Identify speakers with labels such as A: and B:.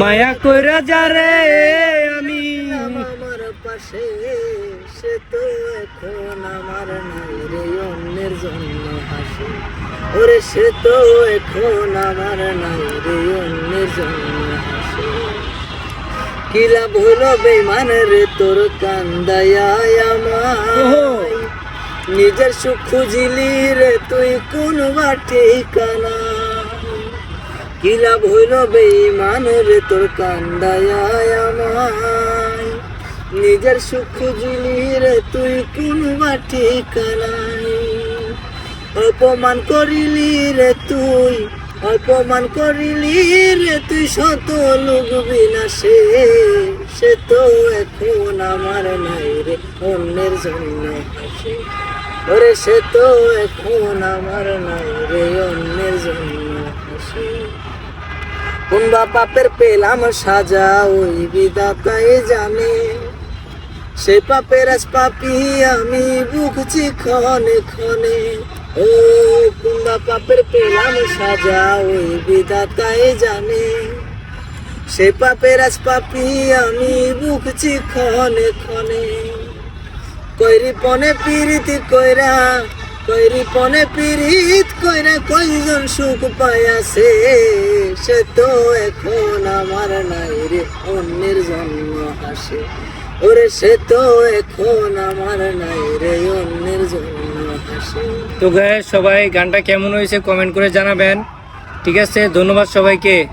A: মায়া কইরা যারে আমি।
B: আমার পাশে সে তো এখন আমার নাই রে অন্যের জন্য হাসে। ওরে সে তো এখন আমার নাই রে অন্যের জন্য হাসে। কিলা ভুল বেমান রে তোর কান্দায়া আমায়। নিজের সুখ খুঁজিলি রে তুই কোন বা ঠিকানা কিলা ভইল বেইমান রে তোর কান্দায়া আমায়। নিজের সুখ খুঁজিলি রে তুই কোন বা ঠিকানায়? অপমান করিলি রে তুই, অপমান করিলি রে তুই, শত লোক বিনাশে, সে তো এখন আমার নাই রে, অন্যের জন্য হাসে। ওরে, সে তো এখন আমার নাই রে, অন্যের জন্য হাসে। কোন পাপের পেলাম সাজা, ওই বিদাতাই জানে। সে পাপের পাপি আমি বুকছি ক্ষণে ক্ষণে। ও কুন্দা পাপের পেলাম সাজা, ওই বিধাতাই জানে। সে পাপের পাপি আমি বুকছি ক্ষণে ক্ষণে। কইরি পনে পিরিতি কইরা, কইরি পনে পিরিত কইরা কয়জন সুখ পাইয়াছে। সে তো এখন আমার নাই রে অন্যের জন্য হাসে ওরে সে তো এখন আমার নাই রে অন্যের জন্য হাসে
A: তো গায়ে সবাই গানটা কেমন হয়েছে কমেন্ট করে জানাবেন। ঠিক আছে, ধন্যবাদ সবাইকে।